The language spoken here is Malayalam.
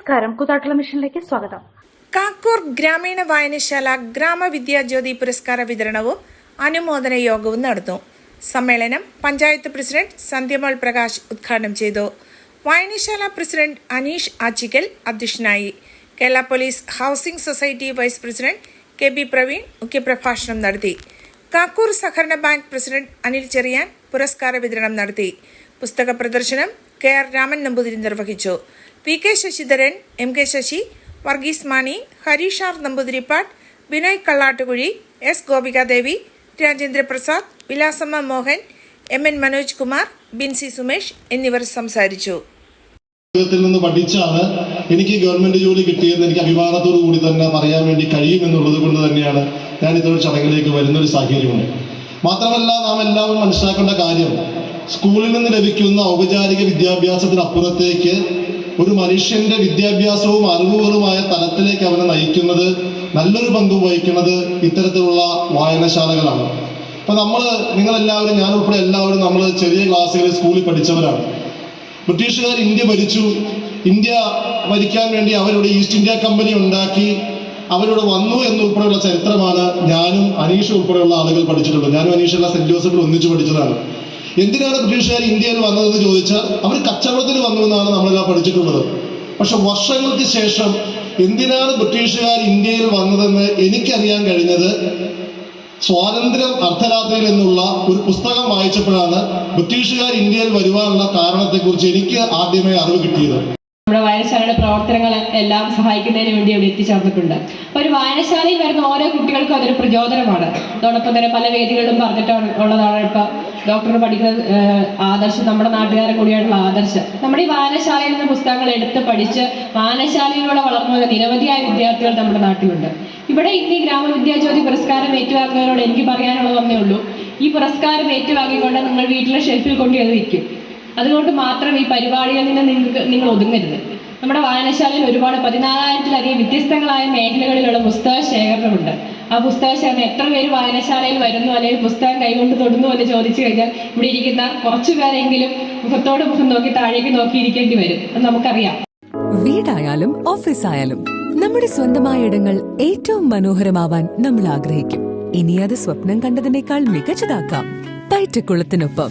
നമസ്കാരം. കൂത്താട്ടുള്ള മിഷനിലേക്ക് സ്വാഗതം. കാക്കൂർ ഗ്രാമീണ വായനശാല ഗ്രാമവിദ്യാജ്യോതി പുരസ്കാര വിതരണവും അനുമോദന യോഗവും നടന്നു. സമ്മേളനം പഞ്ചായത്ത് പ്രസിഡന്റ് സന്ധ്യമോൾ പ്രകാശ് ഉദ്ഘാടനം ചെയ്തു. വായനശാല പ്രസിഡന്റ് അനീഷ് ആച്ചിക്കൽ അധ്യക്ഷനായി. Kerala police housing society vice president K B Praveen മുഖ്യപ്രഭാഷണം നടത്തി. കാക്കൂർ സഹകരണ ബാങ്ക് പ്രസിഡന്റ് അനിൽ ചെറിയാൻ പുരസ്കാര വിതരണം നടത്തി. പുസ്തക പ്രദർശനം കെ ആർ രാമൻ നമ്പൂതിരി നിർവഹിച്ചു. P K Sasidharan M K Sasi Varghese Mani Harish R Namboothiripad Binoy Kallattukuzhi S Gopikadevi Rajendraprasad Vilasamma Mohan M N Manoj Kumar Binsy Sumesh എന്നിവർ സംസാരിച്ചു. ജീവിതത്തിൽ നിന്ന് പഠിച്ചാണ് എനിക്ക് ഗവൺമെന്റ് ജോലി കിട്ടിയെന്ന് എനിക്ക് അഭിമാനത്തോടു കൂടി തന്നെ പറയാൻ വേണ്ടി കഴിയുമെന്നുള്ളത് കൊണ്ട് തന്നെയാണ് ഞാൻ ഇത്തരം ചടങ്ങിലേക്ക് വരുന്ന ഒരു സാഹചര്യമുണ്ട്. മാത്രമല്ല നാം എല്ലാവരും മനസ്സിലാക്കേണ്ട കാര്യം സ്കൂളിൽ നിന്ന് ലഭിക്കുന്ന ഔപചാരിക വിദ്യാഭ്യാസത്തിനപ്പുറത്തേക്ക് ഒരു മനുഷ്യന്റെ വിദ്യാഭ്യാസവും അറിവുകളുമായ തലത്തിലേക്ക് അവനെ നയിക്കുന്നത് നല്ലൊരു പങ്ക് വഹിക്കുന്നത് ഇത്തരത്തിലുള്ള വായനശാലകളാണ്. അപ്പൊ നമ്മൾ നിങ്ങളെല്ലാവരും ഞാൻ ഉൾപ്പെടെ എല്ലാവരും നമ്മൾ ചെറിയ ക്ലാസ്സുകളിൽ സ്കൂളിൽ പഠിച്ചവരാണ്. ബ്രിട്ടീഷുകാർ ഇന്ത്യ ഭരിച്ചു. ഇന്ത്യ ഭരിക്കാൻ വേണ്ടി അവരുടെ ഈസ്റ്റ് ഇന്ത്യ കമ്പനി ഉണ്ടാക്കി. അവരോട് വന്നു എന്നുൾപ്പെടെയുള്ള ചരിത്രമാണ് ഞാനും അനീഷ് ഉൾപ്പെടെയുള്ള ആളുകൾ പഠിച്ചിട്ടുള്ളത്. ഞാനും അനീഷ് എല്ലാ സെന്റ് ജോസഫിൽ ഒന്നിച്ചു പഠിച്ചതാണ്. എന്തിനാണ് ബ്രിട്ടീഷുകാർ ഇന്ത്യയിൽ വന്നതെന്ന് ചോദിച്ചാൽ അവർ കച്ചവടത്തിന് വന്നു എന്നാണ് നമ്മളെല്ലാം പഠിച്ചിട്ടുള്ളത്. പക്ഷെ വർഷങ്ങൾക്ക് ശേഷം എന്തിനാണ് ബ്രിട്ടീഷുകാർ ഇന്ത്യയിൽ വന്നതെന്ന് എനിക്കറിയാൻ കഴിഞ്ഞത് സ്വാതന്ത്ര്യം അർദ്ധരാത്രിയിൽ എന്നുള്ള ഒരു പുസ്തകം വായിച്ചപ്പോഴാണ് ബ്രിട്ടീഷുകാർ ഇന്ത്യയിൽ വരുവാനുള്ള കാരണത്തെക്കുറിച്ച് എനിക്ക് ആദ്യമേ അറിവ് കിട്ടിയത്. നമ്മുടെ വായനശാലയുടെ പ്രവർത്തനങ്ങൾ എല്ലാം സഹായിക്കുന്നതിന് വേണ്ടി അവിടെ എത്തിച്ചേർന്നിട്ടുണ്ട്. അപ്പോൾ ഒരു വായനശാലയിൽ വരുന്ന ഓരോ കുട്ടികൾക്കും അതൊരു പ്രചോദനമാണ്. അതോടൊപ്പം തന്നെ പല വേദികളിലും പറഞ്ഞിട്ടാണ് ഉള്ളതാണ് ഇപ്പോൾ ഡോക്ടർ പഠിക്കുന്ന ആദർശം നമ്മുടെ നാട്ടുകാരെ കൂടിയായിട്ടുള്ള ആദർശം. നമ്മുടെ ഈ വായനശാലയിൽ നിന്ന് പുസ്തകങ്ങൾ എടുത്ത് പഠിച്ച് വായനശാലയിലൂടെ വളർന്നു വന്ന നിരവധിയായ വിദ്യാർത്ഥികൾ നമ്മുടെ നാട്ടിലുണ്ട്. ഇവിടെ ഇന്ന് ഈ ഗ്രാമവിദ്യാജ്യോതി പുരസ്കാരം ഏറ്റുവാങ്ങുന്നവരോട് എനിക്ക് പറയാനുള്ളത് ഒന്നേ ഉള്ളൂ. ഈ പുരസ്കാരം ഏറ്റുവാങ്ങിക്കൊണ്ട് നിങ്ങൾ വീട്ടിലെ ഷെൽഫിൽ കൊണ്ട് അത് വയ്ക്കും അതുകൊണ്ട് മാത്രം ഈ പരിപാടികളിൽ നിന്ന് നിങ്ങൾക്ക് നിങ്ങൾ ഒതുങ്ങരുത്. നമ്മുടെ വായനശാലയിൽ ഒരുപാട് പതിനാലായിരത്തിലധികം വ്യത്യസ്തങ്ങളായ മേഖലകളിലുള്ള പുസ്തക ശേഖരണമുണ്ട്. ആ പുസ്തക ശേഖരണം എത്ര പേര് വായനശാലയിൽ വരുന്നു അല്ലെങ്കിൽ പുസ്തകം കൈകൊണ്ട് തൊടുന്നു എന്ന് ചോദിച്ചു കഴിഞ്ഞാൽ ഇവിടെ ഇരിക്കുന്ന കുറച്ചു പേരെങ്കിലും മുഖത്തോട് മുഖം നോക്കി താഴേക്ക് നോക്കിയിരിക്കേണ്ടി വരും. അത് നമുക്കറിയാം. വീടായാലും ഓഫീസായാലും നമ്മുടെ സ്വന്തമായ ഇടങ്ങൾ ഏറ്റവും മനോഹരമാവാൻ നമ്മൾ ആഗ്രഹിക്കും. ഇനി അത് സ്വപ്നം കണ്ടതിനേക്കാൾ മികച്ചതാക്കാം. പയറ്റക്കുളത്തിനൊപ്പം